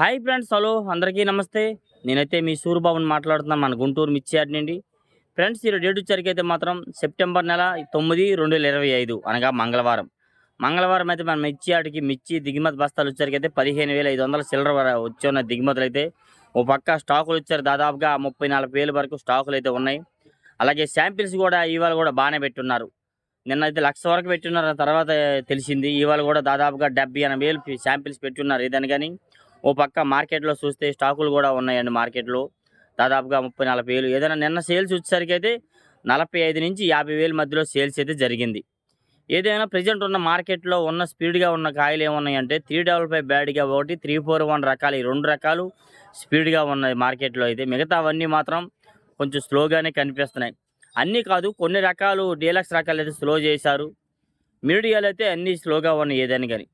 Hi friends hello అందరికీ నమస్తే. నేనైతే మీ సూర్యబాబుని మాట్లాడుతున్నాను మన గుంటూరు మిర్చి నుండి. ఫ్రెండ్స్ ఈరోజు డేట్ వచ్చరికి అయితే మాత్రం సెప్టెంబర్ నెల తొమ్మిది రెండు వేల ఇరవై ఐదు అనగా మంగళవారం. మంగళవారం అయితే మన మిర్చి మిర్చి దిగుమతి బస్తాలు వచ్చరికి అయితే పదిహేను వేల ఐదు వందల చిల్లర వర- వచ్చి ఉన్న దిగుమతులు అయితే ఓ పక్క స్టాకులు వచ్చారు. దాదాపుగా ముప్పై నాలుగు వేల వరకు స్టాకులు అయితే ఉన్నాయి. అలాగే శాంపిల్స్ కూడా ఇవాళ కూడా బాగానే పెట్టున్నారు. నిన్న అయితే లక్ష వరకు పెట్టున్నారు తర్వాత తెలిసింది. ఇవాళ కూడా దాదాపుగా డెబ్బై ఎనభై వేలు శాంపిల్స్ పెట్టున్నారు. ఏదని కానీ ఓ పక్క మార్కెట్లో చూస్తే స్టాకులు కూడా ఉన్నాయండి మార్కెట్లో. దాదాపుగా ముప్పై నలభై వేలు. ఏదైనా నిన్న సేల్స్ వచ్చేసరికి అయితే నలభై ఐదు నుంచి యాభై వేల మధ్యలో సేల్స్ అయితే జరిగింది. ఏదైనా ప్రజెంట్ ఉన్న మార్కెట్లో ఉన్న స్పీడ్గా ఉన్న కాయలు ఏమున్నాయంటే త్రీ డబల్ ఫైవ్ బ్యాడ్గా ఒకటి త్రీ ఫోర్ వన్ రకాలు ఈ రెండు రకాలు స్పీడ్గా ఉన్నాయి మార్కెట్లో అయితే. మిగతా అవన్నీ మాత్రం కొంచెం స్లోగానే కనిపిస్తున్నాయి. అన్నీ కాదు కొన్ని రకాలు డీలక్స్ రకాలు అయితే స్లో చేశారు. మీడియాలు అయితే అన్నీ స్లోగా ఉన్నాయి ఏదైనా కానీ.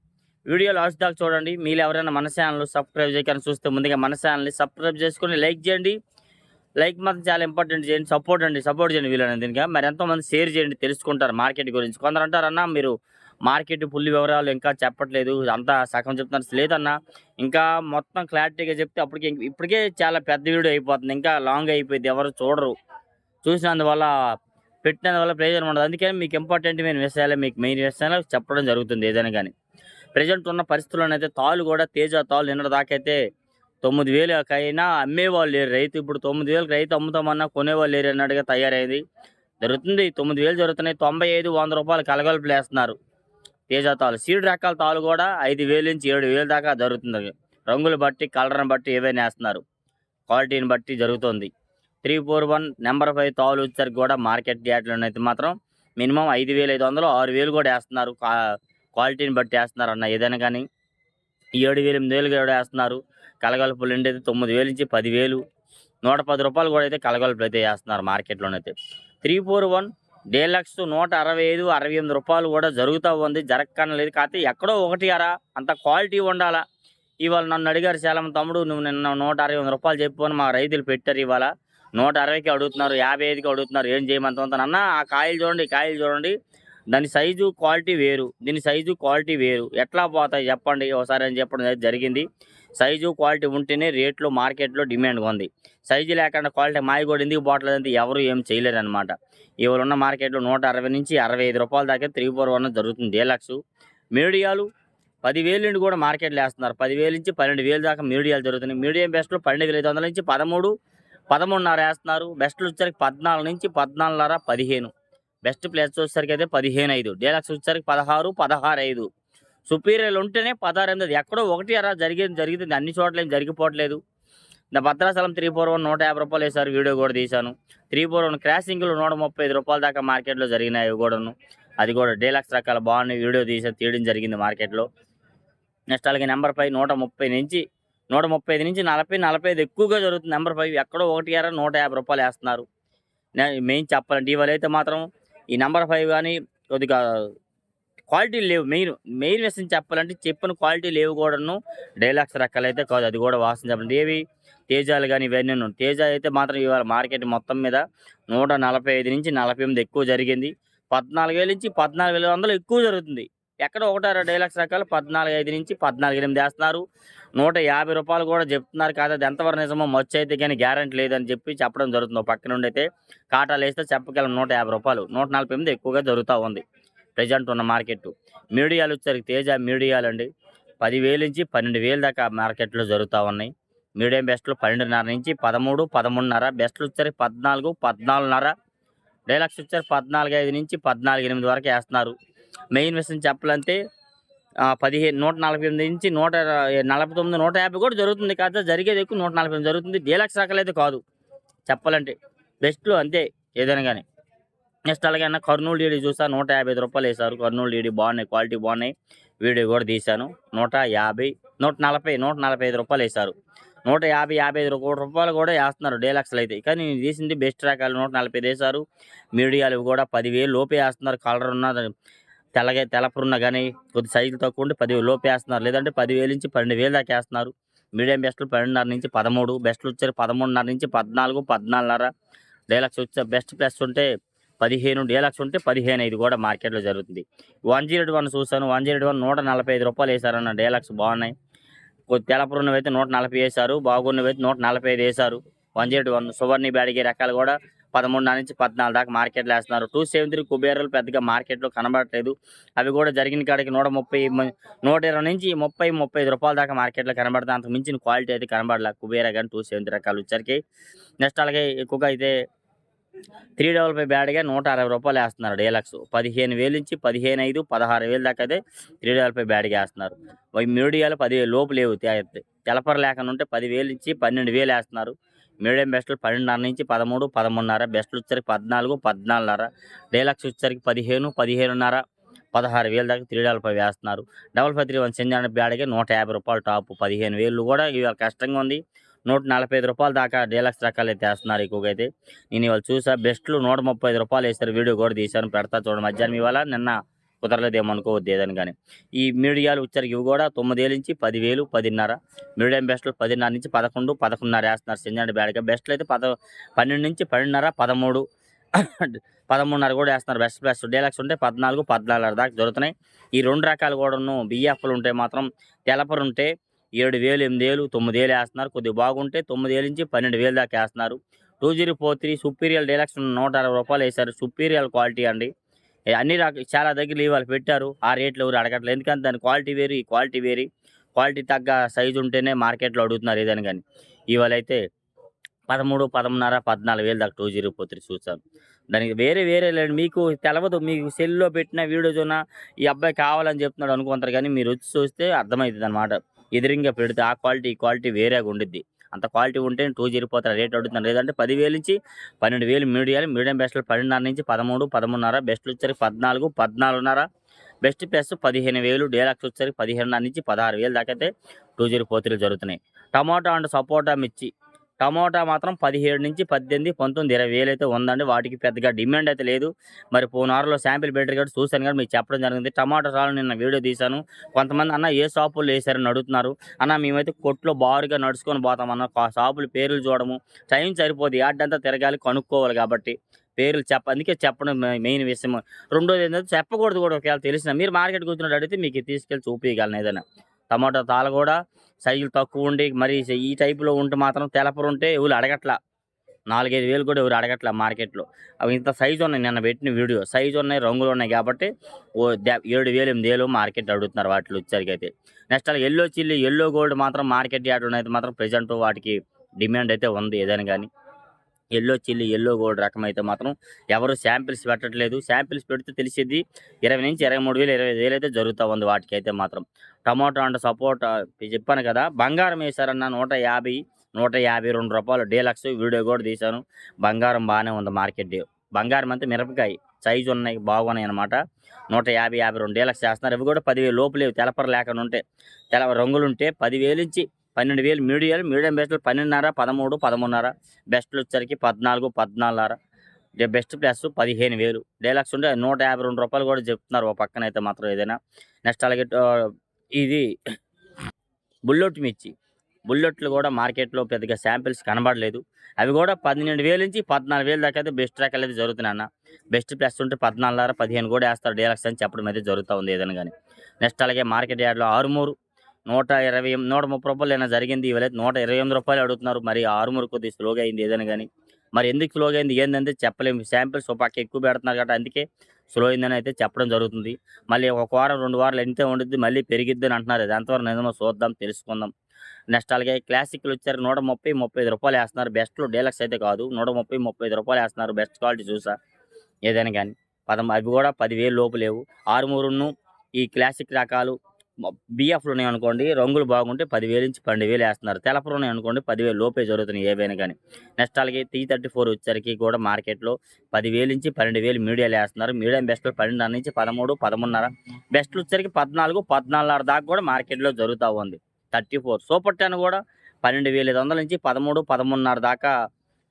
వీడియో లాస్ట్ దాకా చూడండి. మీరు ఎవరైనా మన ఛానల్ సబ్స్క్రైబ్ చేయకుండా చూస్తే ముందుగా మన ఛానల్ని సబ్స్క్రైబ్ చేసుకొని లైక్ చేయండి. లైక్ మాత్రం చాలా ఇంపార్టెంట్ చేయండి. సపోర్ట్ అండి. సపోర్ట్ చేయండి వీళ్ళని దీనికి మరి ఎంతోమంది షేర్ చేయండి తెలుసుకుంటారు మార్కెట్ గురించి. కొందరు అంటారన్నా మీరు మార్కెట్ ఫుల్ వివరాలు ఇంకా చెప్పట్లేదు. అంతా సగం చెప్తున్నారు. లేదన్నా ఇంకా మొత్తం క్లారిటీగా చెప్తే అప్పటికి ఇప్పటికే చాలా పెద్ద వీడియో అయిపోతుంది. ఇంకా లాంగ్ అయిపోయింది. ఎవరు చూడరు. చూసినందువల్ల పెట్టినందువల్ల ప్రయోజనం ఉండదు. అందుకని మీకు ఇంపార్టెంట్ మెయిన్ విషయాలే మీకు మెయిన్ విషయాలు చెప్పడం జరుగుతుంది ఏదైనా కానీ. ప్రజెంట్ ఉన్న పరిస్థితుల్లోనైతే అయితే కూడా తేజ తాలు నిన్న దాకైతే తొమ్మిది వేలుకైనా అమ్మేవాళ్ళు లేరు. రైతు ఇప్పుడు తొమ్మిది వేలకు రైతు అమ్ముతామన్నా కొనేవాళ్ళు లేరు అన్నట్టుగా తయారైంది. జరుగుతుంది. తొమ్మిది వేలు జరుగుతున్నాయి. తొంభై ఐదు వంద రూపాయలు కలగలుపులు వేస్తున్నారు. తేజ తాలు సీడ్ రకాల తాళ్ళు కూడా ఐదు వేలు నుంచి ఏడు వేలు దాకా జరుగుతుంది రంగులు బట్టి కలర్ని బట్టి ఏవైనా వేస్తున్నారు. క్వాలిటీని బట్టి జరుగుతుంది. Three four one number five తాళ్ళు వచ్చరికి కూడా మార్కెట్ యార్డ్లో అయితే మాత్రం మినిమం ఐదు వేలు ఐదు వందలు ఆరు వేలు కూడా వేస్తున్నారు. కా- క్వాలిటీని బట్టి వేస్తున్నారు అన్న ఏదైనా కానీ. ఏడు వేలు ఎనిమిది వేలు కూడా వేస్తున్నారు. కలగలుపులు అయితే తొమ్మిది వేలు నుంచి పదివేలు నూట పది రూపాయలు కూడా అయితే కలగలుపులు అయితే వేస్తున్నారు మార్కెట్లోనైతే త్రీ ఫోర్ వన్ డేలక్స్ నూట అరవై ఐదు అరవై ఎనిమిది రూపాయలు కూడా జరుగుతూ ఉంది. జరగకన లేదు కాకపోతే ఎక్కడో ఒకటి అరా అంత క్వాలిటీ ఉండాలా. ఇవాళ నన్ను అడిగారు చాలా తమ్ముడు నువ్వు నిన్న నూట అరవై ఎనిమిది రూపాయలు చెప్పుకొని మా రైతులు పెట్టారు ఇవాళ. నూట అరవైకి అడుగుతున్నారు యాభై ఐదుకి అడుగుతున్నారు ఏం చేయమంత అన్న ఆ కాయలు చూడండి కాయలు చూడండి. దాని సైజు క్వాలిటీ వేరు. దీని సైజు క్వాలిటీ వేరు. ఎట్లా పోతాయి చెప్పండి ఒకసారి అని చెప్పడం అనేది జరిగింది. సైజు క్వాలిటీ ఉంటేనే రేట్లో మార్కెట్లో డిమాండ్గా ఉంది. సైజు లేకుండా క్వాలిటీ మాయ కూడా ఎందుకు పోవట్లేదంటే ఎవరు ఏం చేయలేరు అనమాట ఇవాళ ఉన్న మార్కెట్లో నూట అరవై నుంచి అరవై ఐదు రూపాయల దాకా త్రీ ఫోర్ వన్ జరుగుతుంది. డీలక్స్ మీడియాలు పదివేలు నుండి కూడా మార్కెట్లో వేస్తున్నారు. పదివేలు నుంచి పన్నెండు వేలు దాకా మీడియాలు జరుగుతున్నాయి. మీడియం బెస్ట్లో పన్నెండు వేల ఐదు వందల నుంచి పదమూడు పదమూడున్నర వేస్తున్నారు. బెస్ట్లు వచ్చరికి పద్నాలుగు నుంచి పద్నాలుగున్నర పదిహేను. బెస్ట్ ప్లేస్ వచ్చేసరికి అయితే పదిహేను ఐదు. డీలక్స్ వచ్చేసరికి పదహారు పదహారు ఐదు. సుపీరియర్లు ఉంటేనే పదహారు ఎనిమిది. ఎక్కడో ఒకటి అరా జరిగేది జరిగింది. అన్ని చోట్ల ఏం జరిగిపోవట్లేదు. నా భద్రాచలం త్రీ ఫోర్ వన్ నూట యాభై రూపాయలు వేసారు వీడియో కూడా తీశాను. త్రీ ఫోర్ వన్ క్రాసింగ్లు నూట ముప్పై ఐదు రూపాయల దాకా మార్కెట్లో జరిగినాయి కూడాను. అది కూడా డీలక్స్ రకాల బాగున్నాయి. వీడియో తీసి తీయడం జరిగింది మార్కెట్లో. నెక్స్ట్ అలాగే నెంబర్ ఫైవ్ నూట ముప్పై నుంచి నూట ముప్పై ఐదు నుంచి నలభై నలభై ఐదు ఎక్కువగా జరుగుతుంది. నెంబర్ ఫైవ్ ఎక్కడో ఒకటి అర నూట యాభై రూపాయలు వేస్తున్నారు. మెయిన్ చెప్పాలంటే ఇవాళ అయితే మాత్రం ఈ నెంబర్ ఫైవ్ కానీ కొద్దిగా క్వాలిటీ లేవు. మెయిన్ మెయిన్ విషయం చెప్పాలంటే చెప్పిన క్వాలిటీ లేవు కూడాను. డైలాగ్స్ రకాలు కాదు. అది కూడా వాసన చెప్పండి ఏవి? తేజాలు కానీ ఇవన్నీ తేజ అయితే మాత్రం ఇవాళ మార్కెట్ మొత్తం మీద నూట నలభై ఐదు నుంచి నలభై ఎనిమిది ఎక్కువ జరిగింది. పద్నాలుగు వేల నుంచి పద్నాలుగు వేల వందలు ఎక్కువ జరుగుతుంది. ఎక్కడ ఒకటో డైలాగ్స్ రకాలు పద్నాలుగు ఐదు నుంచి పద్నాలుగు ఎనిమిది వేస్తున్నారు. నూట యాభై రూపాయలు కూడా చెప్తున్నారు. కాదు అది ఎంతవరకు నిజమో మచ్చ అయితే కానీ గ్యారంటీ లేదని చెప్పి చెప్పడం జరుగుతుంది. పక్క నుండి అయితే కాటాలు వేస్తే చెప్పగలం నూట యాభై రూపాయలు. నూట నలభై ఎనిమిది ఎక్కువగా జరుగుతూ ఉంది. ప్రజెంట్ ఉన్న మార్కెట్ మీడియాలు వచ్చరికి తేజ మీడియాలు అండి. పదివేలు నుంచి పన్నెండు వేలు దాకా మార్కెట్లో జరుగుతూ ఉన్నాయి. మీడియం బెస్ట్లు పన్నెండున్నర నుంచి పదమూడు పదమూడున్నర. బెస్ట్లు వచ్చరికి పద్నాలుగు పద్నాలుగున్నర. డైలాక్స్ వచ్చారు పద్నాలుగు ఐదు నుంచి పద్నాలుగు ఎనిమిది వరకు వేస్తున్నారు. మెయిన్ విషయం చెప్పాలంటే పదిహేను నూట నలభై ఎనిమిది నుంచి నూట నలభై తొమ్మిది నూట యాభై కూడా జరుగుతుంది కాదు. జరిగేది ఎక్కువ నూట నలభై ఎనిమిది జరుగుతుంది. డీలక్స్ రకాలు అయితే కాదు. చెప్పాలంటే బెస్ట్లు అంతే ఏదైనా కానీ. నెక్స్ట్ అలాగైనా కర్నూలు డీడీ చూసా నూట యాభై ఐదు రూపాయలు వేశారు. కర్నూలు డీడీ బాగున్నాయి క్వాలిటీ బాగున్నాయి. వీడియో కూడా తీశాను. నూట యాభై నూట నలభై నూట నలభై ఐదు రూపాయలు వేశారు. నూట యాభై యాభై ఐదు రూ- రూపాయలు కూడా వేస్తున్నారు డీలక్స్లు అయితే. కానీ నేను తీసింది బెస్ట్ రకాలు నూట నలభై వేశారు. మీడియాలు కూడా పదివేలు లోపే వేస్తున్నారు. కలర్ ఉన్నది. తెల్లగా తెల్లపురున్న కానీ కొద్ది సైజులు తక్కువ ఉంటే పదివేలు లోపే వేస్తున్నారు. లేదంటే పదివేలు నుంచి పన్నెండు వేలు దాకా వేస్తున్నారు. మీడియం బెస్ట్లు పన్నెండున్నర నుంచి పదమూడు బెస్ట్లు వచ్చారు పదమూడున్నర నుంచి పద్నాలుగు పద్నాలుగున్నర డైలాక్స్ వచ్చే బెస్ట్ ప్లస్ ఉంటే పదిహేను డీలక్స్ ఉంటే పదిహేను ఐదు కూడా మార్కెట్లో జరుగుతుంది. వన్ జీరో వన్ చూసాను వన్ జీరో వన్ నూట నలభై ఐదు రూపాయలు వేశారన్న డీలక్స్ బాగున్నాయి. కొద్ది తెలపరున్నవి అయితే నూట నలభై వేశారు. బాగున్నవి అయితే నూట నలభై ఐదు వేశారు. One zero one Suvarni Byadgi రకాలు కూడా పదమూడు నుంచి పద్నాలుగు దాకా మార్కెట్లో వేస్తున్నారు. టూ సెవెన్ త్రీ కుబేరాలు పెద్దగా మార్కెట్లో కనబడట్లేదు. అవి కూడా జరిగిన కాడికి నూట ముప్పై నూట ఇరవై నుంచి ముప్పై ముప్పై ఐదు రూపాయల దాకా మార్కెట్లో కనబడతా అంతకు మించిన క్వాలిటీ అయితే కనబడలే. కుబేరా కానీ టూ సెవెన్ త్రీ రకాలు వచ్చరికి నెక్స్ట్ అలాగే ఎక్కువగా అయితే త్రీ డబల్ ఫైవ్ బ్యాడ్గా నూట అరవై రూపాయలు వేస్తున్నారు డేలక్స్. పదిహేను వేలు నుంచి పదిహేను ఐదు పదహారు వేలు దాకా అయితే త్రీ డబల్ ఫైవ్ బ్యాడ్గా వేస్తున్నారు. మీడియాలు పదివేలు లోపు లేవు. తెలపర లేకుండా ఉంటే పదివేలు నుంచి పన్నెండు వేలు వేస్తున్నారు. మీడియం బెస్ట్లు పన్నెండున్నర నుంచి పదమూడు పదమూడున్నర. బెస్ట్లు వచ్చరికి పద్నాలుగు పద్నాలుగున్నర. డైలాక్స్ వచ్చరికి పదిహేను పదిహేనున్నర. పదహారు వేలు దాకా త్రీ డబల్ ఫైవ్ వేస్తున్నారు. డబల్ ఫైవ్ త్రీ వన్ సెంజన్ బ్యాడ్కి నూట యాభై రూపాయలు టాప్. పదిహేను వేలు కూడా ఇవాళ కష్టంగా ఉంది. నూట నలభై ఐదు రూపాయల దాకా డీలక్స్ రకాలు అయితే వేస్తున్నారు ఎక్కువగా అయితే. నేను ఇవాళ చూసా బెస్ట్లు నూట ముప్పై ఐదు రూపాయలు వేస్తారు వీడియో కూడా తీశాను. పెడతా చూడండి. మధ్యాహ్నం ఇవాళ నిన్న కుదరలేదేమో అనుకోవద్దు ఏదని కానీ. ఈ మీడియాలు వచ్చారు ఇవి కూడా తొమ్మిదేళ్ళ నుంచి పదివేలు పదిన్నర మీడియం బెస్ట్లు పదిన్నర నుంచి పదకొండు పదకొండున్నర వేస్తున్నారు. సింజండి బ్యాడ్గా బెస్ట్లు అయితే పద పన్నెండు నుంచి పన్నెండున్నర పదమూడు పదమూడున్నర కూడా వేస్తున్నారు బెస్ట్ బెస్ట్. డీలక్స్ ఉంటే పద్నాలుగు పద్నాలుగు దాకా దొరుకుతున్నాయి ఈ రెండు రకాలు కూడాను బిఎఫ్లు ఉంటే మాత్రం తెలపరు ఉంటే ఏడు వేలు ఎనిమిది వేలు తొమ్మిది వేలు వేస్తున్నారు. కొద్దిగా బాగుంటే తొమ్మిది వేలు నుంచి పన్నెండు వేలు దాకా వేస్తున్నారు. Two zero four three superior deluxe నూట అరవై రూపాయలు వేశారు. సుపీరియల్ క్వాలిటీ అండి. అన్ని రకాల చాలా దగ్గర ఇవాళ పెట్టారు. ఆ రేట్లు ఎవరు అడగట్లేదు. ఎందుకంటే దాని క్వాలిటీ వేరు ఈ క్వాలిటీ వేరు. క్వాలిటీ తగ్గ సైజు ఉంటేనే మార్కెట్లో అడుగుతున్నారు ఏదైనా కానీ. ఇవాళ అయితే పదమూడు పదమూన్నర పద్నాలుగు వేలు దాకా టూ జీరో ఫోర్ చూసాను దానికి వేరే వేరే లేండి. మీకు తెలవదు. మీకు సెల్లో పెట్టిన వీడియో చూన ఈ అబ్బాయి కావాలని చెప్తున్నాడు అనుకుంటారు కానీ మీరు వచ్చి చూస్తే అర్థమవుతుంది అనమాట ఎదురింగా పెడితే ఆ క్వాలిటీ ఈ క్వాలిటీ వేరేగా ఉండిద్ది. అంత క్వాలిటీ ఉంటే టూ జీరో పోతారు రేట్ అడుగుతున్నారు లేదంటే పదివేలు నుంచి పన్నెండు వేలు మీడియాలు మీడియం బెస్ట్లు పన్నెండున్నర నుంచి పదమూడు పదమూడున్నర బెస్ట్లు వచ్చరికి పద్నాలుగు పద్నాలుగున్నర బెస్ట్ ప్లస్ పదిహేను వేలు డేలాక్స్ వచ్చరికి పదిహేనున్నర నుంచి పదహారు వేలు దాకా అయితే టూ జీరో పోతీలు జరుగుతున్నాయి. టమాటా అండ్ సపోటా మిర్చి టమోటా మాత్రం పదిహేడు నుంచి పద్దెనిమిది పంతొమ్మిది ఇరవై వేలు అయితే ఉందండి. వాటికి పెద్దగా డిమాండ్ అయితే లేదు. మరి పోనారులో శాంపిల్ బెటర్ కాబట్టి చూశాను కానీ మీకు చెప్పడం జరిగింది. టమాటా సాలు నిన్న వీడియో తీశాను. కొంతమంది అన్న ఏ షాపులు వేసారని అడుగుతున్నారు. అన్న మేమైతే కొట్లో బారుగా నడుచుకొని పోతాం అన్న. షాపుల పేర్లు చూడము. టైం సరిపోదు. యాడ్డంతా తిరగాలి కనుక్కోవాలి కాబట్టి పేర్లు చెప్ప అందుకే చెప్పడం మెయిన్ విషయం రెండోది ఏంటంటే చెప్పకూడదు కూడా ఒకవేళ తెలిసిన. మీరు మార్కెట్ వచ్చినట్టు అడిగితే మీకు తీసుకెళ్ళి చూపించగలను ఏదైనా. టమాటా తాళ కూడా సైజులు తక్కువ ఉండి మరి ఈ టైపులో ఉంటే మాత్రం తెలపరు ఉంటే ఎవరు అడగట్లా. నాలుగైదు వేలు కూడా ఎవరు అడగట్లా మార్కెట్లో. అవి ఇంత సైజు ఉన్నాయి నిన్న పెట్టిన వీడియో. సైజు ఉన్నాయి రంగులు ఉన్నాయి కాబట్టి ఓ ఏడు వేలు ఎనిమిది వేలు మార్కెట్ అడుగుతున్నారు వాటిలో వచ్చరికి అయితే నెక్స్ట్ అలా ఎల్లో చిల్లి ఎల్లో గోల్డ్ మాత్రం మార్కెట్ యార్డ్ ఉన్నది మాత్రం ప్రజెంట్ వాటికి డిమాండ్ అయితే ఉంది ఏదైనా కానీ. ఎల్లో చిల్లి ఎల్లో గోల్డ్ రకం అయితే మాత్రం ఎవరు శాంపిల్స్ పెట్టట్లేదు. శాంపిల్స్ పెడితే తెలిసేది ఇరవై నుంచి ఇరవై మూడు వేలు ఇరవై వేలు అయితే జరుగుతూ ఉంది వాటికి అయితే మాత్రం. టమాటో అండ్ సపోటా చెప్పాను కదా బంగారం వేశారన్న నూట యాభై నూట యాభై రెండు రూపాయలు డీలక్స్ వీడియో కూడా తీశాను. బంగారం బాగానే ఉంది మార్కెట్ బంగారం అంతా మిరపకాయ సైజు ఉన్నాయి బాగున్నాయి అనమాట నూట యాభై యాభై రెండు డీలక్స్ చేస్తున్నారు. ఇవి కూడా పదివేలు లోపు లేవు తెలపర లేకుండా ఉంటే తెల రంగులుంటే పదివేలు నుంచి పన్నెండు వేలు మీడియాలు మీడియం బెస్ట్లు పన్నెండున్నర పదమూడు పదమూడున్నర బెస్ట్లు వచ్చరికి పద్నాలుగు పద్నాలుగున్నర. బెస్ట్ ప్లస్ పదిహేను వేలు. డీలక్స్ ఉంటే నూట యాభై రెండు రూపాయలు కూడా చెప్తున్నారు ఒక పక్కన అయితే మాత్రం ఏదైనా. నెక్స్ట్ అలాగే ఇది బుల్లెట్ మిర్చి. బుల్లెట్లు కూడా మార్కెట్లో పెద్దగా శాంపిల్స్ కనబడలేదు. అవి కూడా పన్నెండు వేలు నుంచి పద్నాలుగు వేలు దాకా అయితే బెస్ట్ రకాలు అయితే జరుగుతున్నాయి అన్న. బెస్ట్ ప్లస్ ఉంటే పద్నాలుగున్నర పదిహేను కూడా వేస్తారు. డీలక్స్ అని చెప్పడం అయితే జరుగుతూ ఉంది ఏదైనా కానీ. నెక్స్ట్ అలాగే మార్కెట్ యార్డ్లో ఆరుమూరు. నూట ఇరవై నూట ముప్పై రూపాయలు అయినా జరిగింది? ఇవ్వలేదు నూట ఇరవై ఎనిమిది రూపాయలు అడుగుతున్నారు. మరి ఆరుమూరు కొద్దిగా స్లోగా అయింది ఏదైనా కానీ మరి ఎందుకు స్లోగా అయింది? ఏంటంటే చెప్పలేము శాంపిల్స్ పక్క ఎక్కువ పెడుతున్నారు కాబట్టి అందుకే స్లో అయిందని అయితే చెప్పడం జరుగుతుంది. మళ్ళీ ఒక వారం రెండు వారాలు ఎంతే ఉండిద్ది మళ్ళీ పెరిగిద్ది అని అంటున్నారు. అది ఎంతవరకు నిజమో చూద్దాం తెలుసుకుందాం. నెక్స్ట్ అలాగే క్లాసిక్లు వచ్చారు. నూట ముప్పై ముప్పై ఐదు రూపాయలు వేస్తున్నారు. బెస్ట్లో డీలక్స్ అయితే కాదు. నూట ముప్పై ముప్పై ఐదు రూపాయలు వేస్తున్నారు. బెస్ట్ క్వాలిటీ చూసా. ఏదైనా కానీ పదం అవి కూడా పదివేలు లోపు లేవు. ఆరుమూరును ఈ క్లాసిక్ రకాలు బిఎఫ్లు ఉన్నాయి అనుకోండి రంగులు బాగుంటే పదివేలు నుంచి పన్నెండు వేలు వేస్తున్నారు. తెలపలు ఉన్నాయి అనుకోండి పదివేలు లోపే జరుగుతున్నాయి ఏవైనా కానీ. నెక్స్ట్ అలాగే త్రీ థర్టీ ఫోర్ వచ్చేసరికి కూడా మార్కెట్లో పదివేలు నుంచి పన్నెండు వేలు మీడియాలు వేస్తున్నారు. మీడియం బెస్ట్లు పన్నెండున్నర నుంచి పదమూడు పదమూడున్నర. బెస్ట్లు వచ్చేసరికి పద్నాలుగు పద్నాలుగున్నర దాకా కూడా మార్కెట్లో జరుగుతూ ఉంది. Thirty four. సూపర్ టెన్ కూడా పన్నెండు వేల ఐదు వందల నుంచి పదమూడు పదమూడున్నర దాకా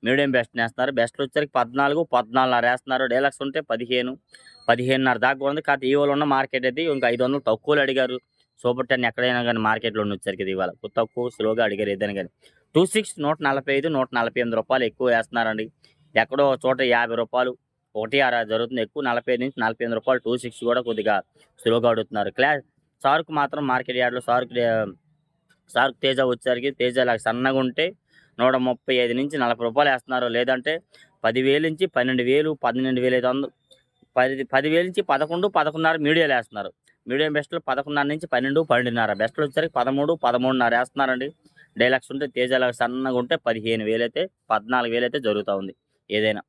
మీడియం బెస్ట్ వేస్తున్నారు. బెస్ట్లు వచ్చేసరికి పద్నాలుగు పద్నాలుగున్నర వేస్తున్నారు. డీలక్స్ ఉంటే పదిహేను పదిహేనున్నర దాకా ఉంది. కాకపోతే ఇవాళ ఉన్న మార్కెట్ అయితే ఇంకా ఐదు వందలు తక్కువలు అడిగారు. సూపర్ టెన్ ఎక్కడైనా కానీ మార్కెట్లో వచ్చేసరికి ఇది ఇవాళ. తక్కువ స్లోగా అడిగారు ఏదైనా కానీ టూ సిక్స్ నూట నలభై ఐదు నూట నలభై ఎనిమిది రూపాయలు ఎక్కువ వేస్తున్నారండి. ఎక్కడో చోట యాభై రూపాయలు ఒకటి అర జరుగుతుంది. ఎక్కువ నలభై ఐదు నుంచి నలభై ఎనిమిది రూపాయలు టూ సిక్స్ కూడా కొద్దిగా స్లోగా అడుగుతున్నారు. క్లా సార్కు మాత్రం మార్కెట్ యార్డ్లో సార్కు సార్క్ తేజ వచ్చేసరికి తేజ ఇలా సన్నగా ఉంటే నూట ముప్పై ఐదు నుంచి నలభై రూపాయలు వేస్తున్నారు. లేదంటే పదివేలు నుంచి పన్నెండు వేలు పన్నెండు వేలు ఐదు వందలు పది పదివేలు నుంచి పదకొండు పదకొండున్నర మీడియాలు వేస్తున్నారు. మీడియం బెస్ట్లో పదకొండున్నర నుంచి పన్నెండు పన్నెండున్నర. బెస్ట్లో వచ్చేసరికి పదమూడు పదమూడున్నర వేస్తున్నారండి. డైలాక్స్ ఉంటే తేజాల సన్నగా ఉంటే పదిహేను వేలు అయితే పద్నాలుగు వేలు అయితే జరుగుతూ ఉంది. ఏదైనా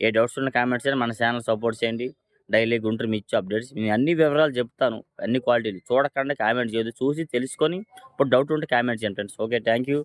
ఏ డౌట్స్ ఉన్న కామెంట్స్ అయినా మన ఛానల్ సపోర్ట్ చేయండి. డైలీ గుంటూరు మిర్చి అప్డేట్స్. నేను అన్ని వివరాలు చెప్తాను అన్ని క్వాలిటీలు. చూడకుండా కామెంట్ చేయదు చూసి తెలుసుకొని ఇప్పుడు డౌట్ ఉంటే కామెంట్ చేయండి ఫ్రెండ్స్. Okay thank you.